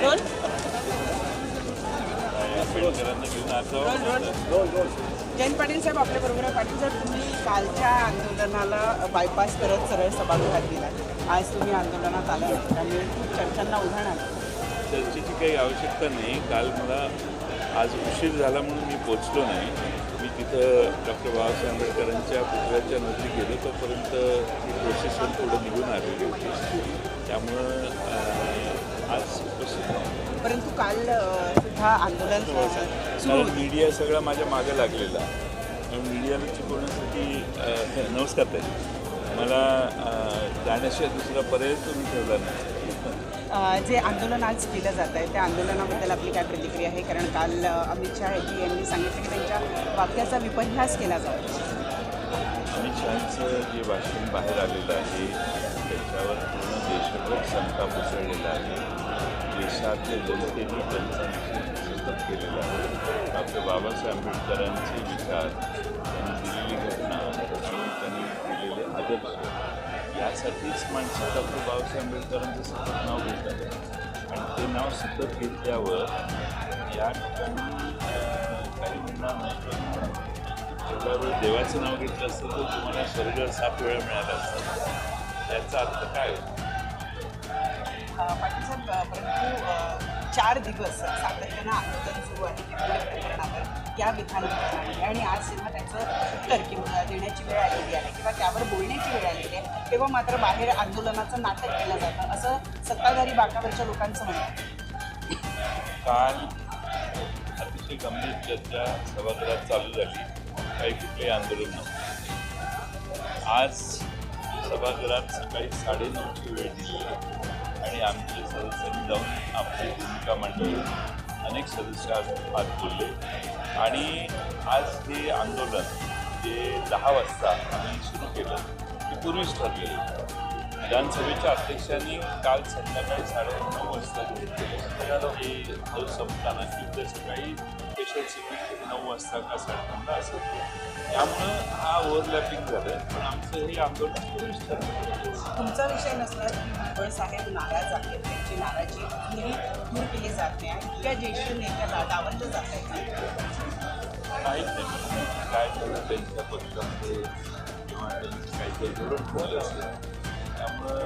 जाऊ जयंत पाटील साहेब आपल्या बरोबर आहे. पाटील साहेब तुम्ही कालच्या आंदोलनाला बायपास करत सरळ सभागृहात गेलात. आज तुम्ही आंदोलनात आला आणि खूप चर्चांना उधाण आलं चर्चेची काही आवश्यकता नाही. काल मला आज उशीर झाला म्हणून मी पोचलो नाही. मी तिथं डॉक्टर बाबासाहेब आंबेडकरांच्या पुतळ्याच्या नजरी गेलो. तोपर्यंत ही प्रोसेशन पुढं निघून आलेली होती. त्यामुळं परंतु काल सुद्धा आंदोलन सुरू मीडिया सगळा माझ्या मागे लागलेला. मीडियाला चिकवण्यासाठी नमस्कार ताई. मला जाण्याशिवाय दुसरा पर्याय तुम्ही ठेवला नाही. जे आंदोलन आज केलं जात आहे त्या आंदोलनाबद्दल आपली काय प्रतिक्रिया आहे? कारण काल अमित शहा यांनी सांगितलं की त्यांच्या वाक्याचा विपर्यास केला जातो. अमित शहाचं जे भाषण बाहेर आलेलं आहे त्याच्यावर पूर्ण देशभर संताप उसळलेला आहे. देशातल्या जनतेने त्यांचा निषेध सतत केलेला आहे. आपल्या बाबासाहेब आंबेडकरांचे विचार त्यांनी दिलेली घटना त्यांनी दिलेले आदर्श यासाठीच माणसं डॉक्टर बाबासाहेब आंबेडकरांचं सतत नाव घेतात. आणि ते नाव सतत घेतल्यावर या ठिकाणी वेळ देवाचं नाव घेतलं असतं तर तुम्हाला स्वर्गात सात वेळा मिळाला असता. याचा अर्थ काय? पाटील साहेब परंतु चार दिवस सातत्यानं आंदोलन सुरू आहे प्रकरणावर या विधानभवनामध्ये आणि आज जेव्हा त्याचं उत्तर किंवा देण्याची वेळ आलेली आहे किंवा त्यावर बोलण्याची वेळ आलेली आहे तेव्हा मात्र बाहेर आंदोलनाचं नाटक केलं जातं असं सत्ताधारी बाकावरच्या लोकांचं म्हणणं आहे. काल अतिशय गंभीर चर्चा सभागृहात चालू झाली. काही कुठलेही आंदोलन नव्हतं आज सभागृहात सकाळी साडेनऊची वेळ दिली आणि आमचे सदस्यांनी जाऊन आपली भूमिका मांडली. अनेक सदस्य आज आज बोलले आणि आज हे आंदोलन जे दहा वाजता आम्ही सुरू केलं ते पूर्वीच ठरलेलं विधानसभेच्या अध्यक्षांनी काल संध्याकाळी साडेनऊ वाजता हे संपताना की उद्या सकाळी स्पेशल सिटी नऊ वाजता का साडेनऊला असेल त्यामुळं हा ओव्हरलॅपिंग झालं पण आमचं हे आंदोलन ठरलं तुमचा विषय नसला की भुजबळ साहेब नाराज आहेत त्यांची नाराजी दूर केली जात नाही. इतक्या ज्येष्ठ नेत्याला डावललं जात आहे माहीत नाही. काय झालं त्यांच्या पक्षामध्ये किंवा त्यांचं काही काही धोरण ठरलं असेल. त्यामुळं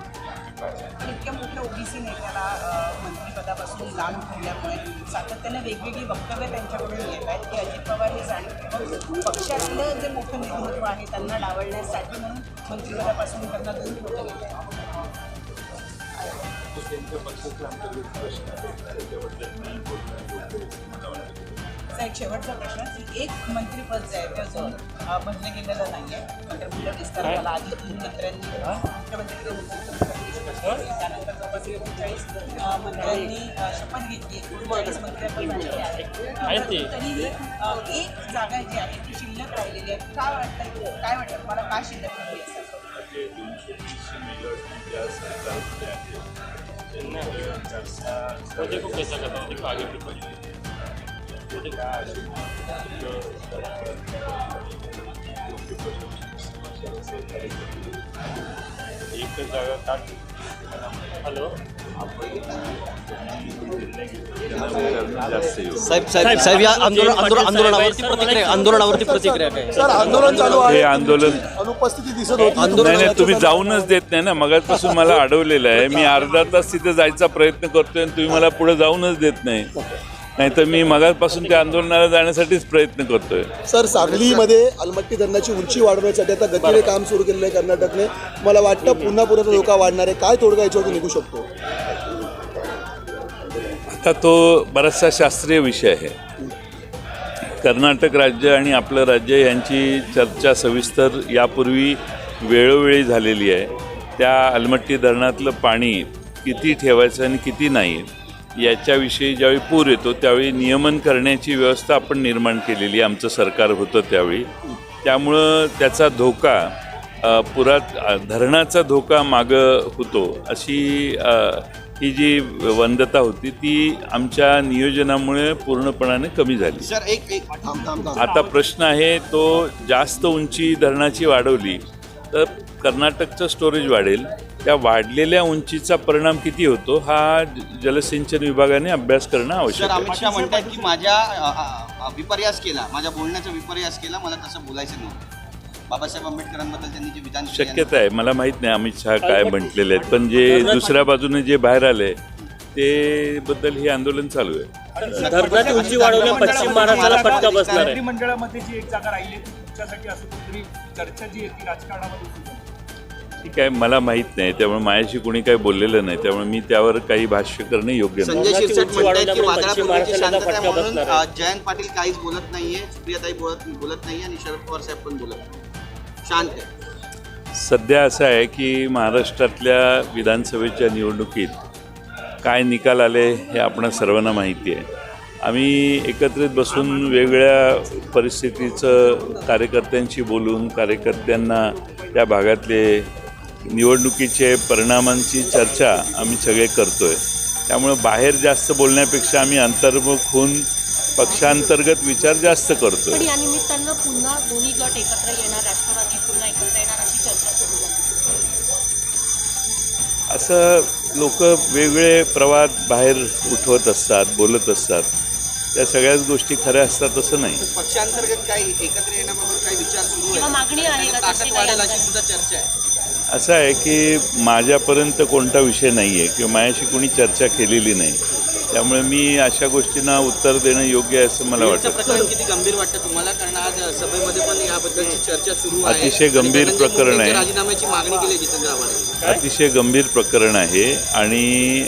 इतक्या मोठ्या ओबीसी नेत्याला अ, मंत्रिपदापासून लांब ठेवल्यामुळे सातत्याने वेगवेगळी वक्तव्य त्यांच्याकडून येत आहेत. की अजित पवार हे जाणीव पक्षातलं जे मोठं नेतृत्व आहे त्यांना डावलण्यासाठी म्हणून मंत्रिपदापासून त्यांना दूर ठेवलं गेलं आहे त्यांच्या पक्षाचे अंतर्गत प्रश्न आहे त्याच्याबद्दल मी बोलणं योग्य आहे असं मला वाटतं असा एक शेवटचा प्रश्न की एक मंत्रिपद जे आहे ते अजून भरलं गेलेलं नाही आहे मंत्रिमंडळ विस्तार झाला आधी तीन मंत्र्यांनी मुख्यमंत्री त्यानंतर जवळपास एकोणचाळीस अ, मंत्र्यांनी शपथ घेतली. एकोणचाळीस मंत्री आपण झालेले आहेत. परंतु तरीही एक जागा जी आहे ती शिल्लक राहिलेली आहे. का वाटतं काय वाटतं तुम्हाला का शिल्लक राहिली म्हणजे आहे त्यांना चर्चा मुझे को कैसा करना है देखो आगे भी एकच जागा का हेलो जास्त येऊ साहेब साहेब साहेब या आंदोलन आंदोलन आंदोलनावरती प्रतिक्रिया आंदोलनावरती प्रतिक्रिया काय? सर आंदोलन चालू आहे. हे आंदोलन अनुपस्थिती दिसत होती नाही नाही तुम्ही जाऊनच देत नाही ना. मगाचपासून मला अडवलेलं आहे. मी अर्धा तास तिथे जायचा प्रयत्न करतोय आणि तुम्ही मला पुढे जाऊनच देत नाही. नाहीतर मी मगाचपासून त्या आंदोलनाला जाण्यासाठीच प्रयत्न करतोय. सर सांगलीमध्ये अलमट्टी धरणाची उंची वाढवण्यासाठी आता गतीने काम सुरू केलेलं आहे कर्नाटकने. मला वाटतं पुन्हा पुन्हा धोका वाढणार आहे. काय तोडगा याच्यावरती निघू शकतो? आता तो बराचसा शास्त्रीय विषय आहे. कर्नाटक राज्य आणि आपलं राज्य यांची चर्चा सविस्तर यापूर्वी वेळोवेळी झालेली आहे. त्या अलमट्टी धरणातलं पाणी किती ठेवायचं आणि किती नाही याच्याविषयी ज्यावेळी पूर येतो त्यावेळी नियमन करण्याची व्यवस्था आपण निर्माण केलेली आमचं सरकार होतं त्यावेळी. त्यामुळं त्याचा धोका पुरात धरणाचा धोका मागं होतो. अशी ही जी वंदता होती ती आमच्या नियोजनामुळे पूर्णपणाने कमी झाली. सर एक एक थांब थांब थांब. आता प्रश्न आहे तो जास्त उंची धरणाची वाढवली तर कर्नाटकचं स्टोरेज वाढेल. त्या वाढलेल्या उंचीचा परिणाम किती होतो हा जलसिंचन विभागाने अभ्यास करणं आवश्यक आहे. अमित शहा म्हणतात की माझ्या विपर्यास केला माझ्या बोलण्याचा विपर्यास केला मला तसं बोलायचं नव्हतं. बाबासाहेब आंबेडकरांबद्दल त्यांनी जे विधान शक्यता आहे. मला माहीत नाही अमित शहा काय म्हटलेले आहेत पण जे दुसऱ्या बाजूने जे बाहेर आले ते बद्दल हे आंदोलन चालू आहे. धरणाची उंची वाढवल्या पश्चिम महाराष्ट्राला फटका बसणार आहे. मंत्रिमंडळामध्ये जी एक जागा राहिली तुमच्यासाठी असं कुठेतरी चर्चा जी आहे ती राजकारणामध्ये ठीक आहे मला माहीत नाही त्यामुळे माझ्याशी कोणी काही बोललेलं नाही त्यामुळे मी त्यावर काही भाष्य करणं योग्य नाही. संजय शिरसाट म्हणतात की वादळापूर्वीची शांतता म्हणून अ. जयंत पाटील काहीच बोलत नाहीये सुप्रियाताई बोलत बोलत नाहीये आणि शरद पवार साहेब पण बोलत नाही शांत आहे. सध्या असं आहे की महाराष्ट्रातल्या विधानसभेच्या निवडणुकीत काय निकाल आले हे आपण सर्वांना माहिती आहे. आम्ही एकत्रित बसून वेगळ्या परिस्थितीचं कार्यकर्त्यांशी बोलून कार्यकर्त्यांना त्या भागातले निवडणुकीचे परिणामांची चर्चा आम्ही सगळे करतो आहे त्यामुळं बाहेर जास्त बोलण्यापेक्षा आम्ही अंतर्मुख होऊन पक्षांतर्गत विचार जास्त करतो पण या निमित्तानं पुन्हा दोन्ही गट एकत्र येणार राष्ट्रवादी पुन्हा एकत्र येणार अशी चर्चा सुरू झाली. असं लोक वेगळे प्रवाद बाहेर उठवत असतात बोलत असतात. त्या सगळ्याच गोष्टी खऱ्या असतात असं नाही. पक्षांतर्गत काही एकत्र येण्याबाबत काही विचार सुरू आहे मागणी आहे चर्चा आहे. असं आहे की माझ्यापर्यंत कोणता विषय नाही आहे किंवा माझ्याशी कोणी चर्चा केलेली नाही. त्यामुळे मी अशा गोष्टींना उत्तर देणं योग्य आहे असं मला वाटतं. प्रकरण किती गंभीर वाटतं तुम्हाला? कारण आज सभेमध्ये पण याबद्दलची चर्चा सुरू आहे. अतिशय गंभीर धनंजय प्रकरण आहे. राजीनाम्याची मागणी केली जितेंद्र आव्हाड. अतिशय गंभीर प्रकरण आहे आणि